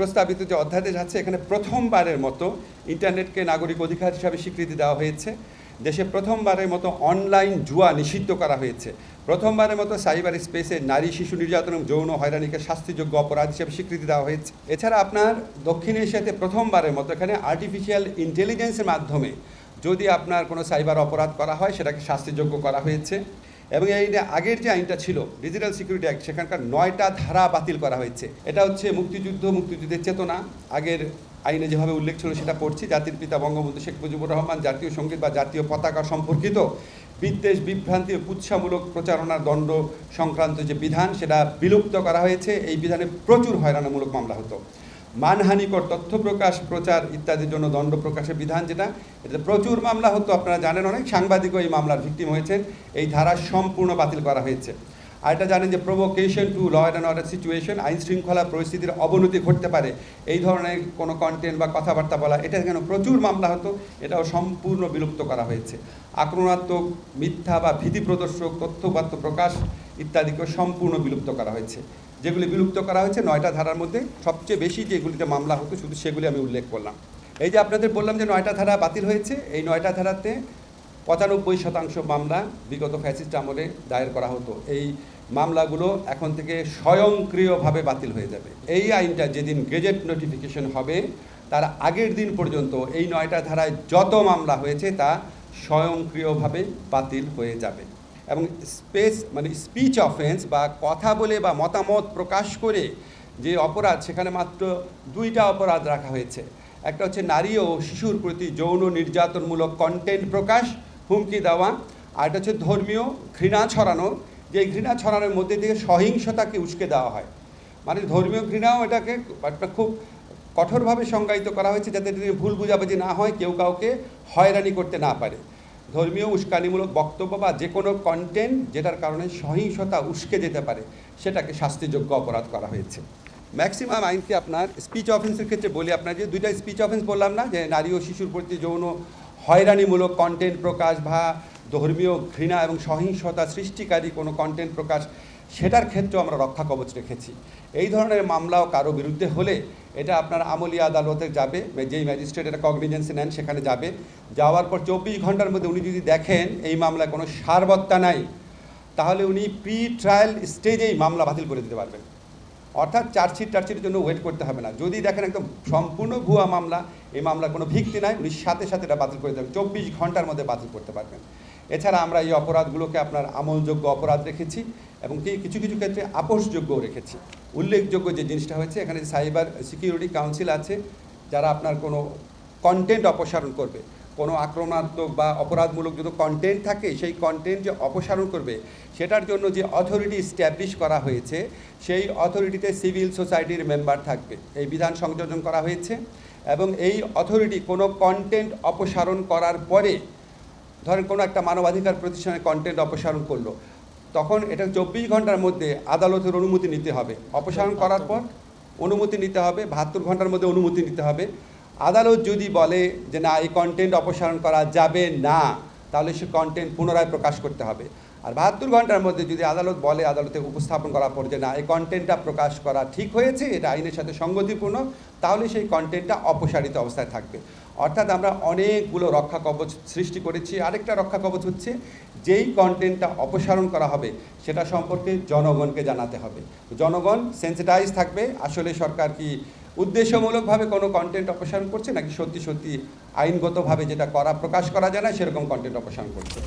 প্রস্তাবিত যে অধ্যাদেশ আছে, এখানে প্রথমবারের মতো ইন্টারনেটকে নাগরিক অধিকার হিসাবে স্বীকৃতি দেওয়া হয়েছে। দেশে প্রথমবারের মতো অনলাইন জুয়া নিষিদ্ধ করা হয়েছে। প্রথমবারের মতো সাইবার স্পেসে নারী, শিশু নির্যাতন এবং যৌন হয়রানিকে শাস্তিযোগ্য অপরাধ হিসেবে স্বীকৃতি দেওয়া হয়েছে। এছাড়া আপনার দক্ষিণ এশিয়াতে প্রথমবারের মতো এখানে আর্টিফিশিয়াল ইন্টেলিজেন্সের মাধ্যমে যদি আপনার কোনো সাইবার অপরাধ করা হয়, সেটাকে শাস্তিযোগ্য করা হয়েছে। এবং এই আগের যে আইনটা ছিল ডিজিটাল সিকিউরিটি অ্যাক্ট সেখানকার নয়টা ধারা বাতিল করা হয়েছে। এটা হচ্ছে মুক্তিযুদ্ধ, মুক্তিযুদ্ধের চেতনা। আগের আইনে যেভাবে উল্লেখ ছিল সেটা পড়ছি। জাতির পিতা বঙ্গবন্ধু শেখ মুজিবুর রহমান, জাতীয় সংগীত বা জাতীয় পতাকা সম্পর্কিত বিদ্বেষ, বিভ্রান্তি ও কুৎসামূলক প্রচারণার দণ্ড সংক্রান্ত যে বিধান, সেটা বিলুপ্ত করা হয়েছে। এই বিধানে প্রচুর হয়রানিমূলক মামলা হতো। মানহানিকর তথ্য প্রকাশ, প্রচার ইত্যাদির জন্য দণ্ড প্রকাশের বিধান যেটা, এটাতে প্রচুর মামলা হতো, আপনারা জানেন অনেক সাংবাদিকও এই মামলার ভিক্টিম হয়েছেন। এই ধারা সম্পূর্ণ বাতিল করা হয়েছে। আর এটা জানেন যে provocation to law and order situation আইন শৃঙ্খলা পরিস্থিতির অবনতি ঘটতে পারে। এই ধরনের কোনো কন্টেন্ট বা কথাবার্তা বলা এটা কেন প্রচুর মামলা হতো, এটাও সম্পূর্ণ বিলুপ্ত করা হয়েছে। আক্রমণাত্মক মিথ্যা বা ভীতি প্রদর্শক তথ্যপাত্য প্রকাশ ইত্যাদিকে সম্পূর্ণ বিলুপ্ত করা হয়েছে। যেগুলি বিলুপ্ত করা হয়েছে, নয়টা ধারার মধ্যে সবচেয়ে বেশি যেগুলিতে মামলা হতো, শুধু সেগুলি আমি উল্লেখ করলাম। এই যে আপনাদের বললাম যে নয়টা ধারা বাতিল হয়েছে, এই নয়টা ধারাতে পঁচানব্বই শতাংশ মামলা বিগত ফ্যাসিস্ট আমলে দায়ের করা হতো। এই মামলাগুলো এখন থেকে স্বয়ংক্রিয়ভাবে বাতিল হয়ে যাবে। এই আইনটা যেদিন গেজেট নোটিফিকেশন হবে, তার আগের দিন পর্যন্ত এই নয়টা ধারায় যত মামলা হয়েছে, তা স্বয়ংক্রিয়ভাবে বাতিল হয়ে যাবে। এবং স্পেস মানে স্পিচ অফেন্স বা কথা বলে বা মতামত প্রকাশ করে যে অপরাধ, সেখানে মাত্র দুইটা অপরাধ রাখা হয়েছে। একটা হচ্ছে নারী ও শিশুর প্রতি যৌন নির্যাতনমূলক কন্টেন্ট প্রকাশ, হুমকি দেওয়া, আর এটা হচ্ছে ধর্মীয় ঘৃণা ছড়ানো। যে ঘৃণা ছড়ানোর মধ্যে দিয়ে সহিংসতাকে উস্কে দেওয়া হয়। মানে ধর্মীয় ঘৃণাও এটাকে খুব কঠোরভাবে সংজ্ঞায়িত করা হয়েছে যাতে ভুল বুঝাবুঝি না হয়, কেউ কাউকে হয়রানি করতে না পারে। ধর্মীয় উস্কানিমূলক বক্তব্য বা যে কোনো কন্টেন্ট যেটার কারণে সহিংসতা উস্কে যেতে পারে, সেটাকে শাস্তিযোগ্য অপরাধ করা হয়েছে। ম্যাক্সিমাম আইনকে আপনার স্পিচ অফেন্সের ক্ষেত্রে বলি, আপনার যে দুইটা স্পিচ অফেন্স বললাম না, যে নারী ও শিশুর প্রতি যৌন হয়রানিমূলক কন্টেন্ট প্রকাশ বা ধর্মীয় ঘৃণা এবং সহিংসতা সৃষ্টিকারী কোনো কন্টেন্ট প্রকাশ, সেটার ক্ষেত্রেও আমরা রক্ষা কবচ রেখেছি। এই ধরনের মামলাও কারও বিরুদ্ধে হলে এটা আপনার আমলি আদালতে যাবে, যেই ম্যাজিস্ট্রেট এটা কগনিজেন্সি নেন, সেখানে যাবে। যাওয়ার পর চব্বিশ ঘণ্টার মধ্যে উনি যদি দেখেন এই মামলায় কোনো সারবত্তা নাই, তাহলে উনি প্রি ট্রায়াল স্টেজেই মামলা বাতিল করে দিতে পারবেন। অর্থাৎ চার্জশিট টার্জশিটের জন্য ওয়েট করতে হবে না। যদি দেখেন একদম সম্পূর্ণ ভুয়া মামলা, এই মামলার কোনো ভিত্তি নাই, উনি সাথে সাথে এটা বাতিল করে দেবেন, চব্বিশ ঘণ্টার মধ্যে বাতিল করতে পারবেন। এছাড়া আমরা এই অপরাধগুলোকে আপনার আমলযোগ্য অপরাধ রেখেছি এবং কি কিছু কিছু ক্ষেত্রে আপোষযোগ্যও রেখেছি। উল্লেখযোগ্য যে জিনিসটা হয়েছে, এখানে সাইবার সিকিউরিটি কাউন্সিল আছে, যারা আপনার কোনো কন্টেন্ট অপসারণ করবে। কোনো আক্রমণাত্মক বা অপরাধমূলক যদি কন্টেন্ট থাকে, সেই কন্টেন্ট যে অপসারণ করবে, সেটার জন্য যে অথরিটি স্ট্যাবলিশ করা হয়েছে, সেই অথরিটিতে সিভিল সোসাইটির মেম্বার থাকবে। এই বিধান সংযোজন করা হয়েছে এবং এই অথরিটি কোনো কন্টেন্ট অপসারণ করার পরে ধরেন কোনো একটা মানবাধিকার প্রতিষ্ঠানের কন্টেন্ট অপসারণ করল তখন এটা চব্বিশ ঘণ্টার মধ্যে আদালতের অনুমতি নিতে হবে। অপসারণ করার পর অনুমতি নিতে হবে বাহাত্তর ঘণ্টার মধ্যে অনুমতি নিতে হবে। আদালত যদি বলে যে না এই কন্টেন্ট অপসারণ করা যাবে না তাহলে সে কন্টেন্ট পুনরায় প্রকাশ করতে হবে। আর বাহাত্তর ঘণ্টার মধ্যে যদি আদালত বলে আদালতে উপস্থাপন করার পর যে না এই কন্টেন্টটা প্রকাশ করা ঠিক হয়েছে এটা আইনের সাথে সঙ্গতিপূর্ণ তাহলে সেই কন্টেন্টটা অপসারিত অবস্থায় থাকবে। অর্থাৎ আমরা অনেকগুলো রক্ষা কবচ সৃষ্টি করেছি। আরেকটা রক্ষা কবচ হচ্ছে যেই কন্টেন্টটা অপসারণ করা হবে, সেটা সম্পর্কে জনগণকে জানাতে হবে। জনগণ সেন্সিটাইজ থাকবে, আসলে সরকার কি উদ্দেশ্যমূলকভাবে কোনো কন্টেন্ট অপসারণ করছে, নাকি সত্যি সত্যি আইনগতভাবে যেটা করা, প্রকাশ করা যায় না, সেরকম কন্টেন্ট অপসারণ করছে?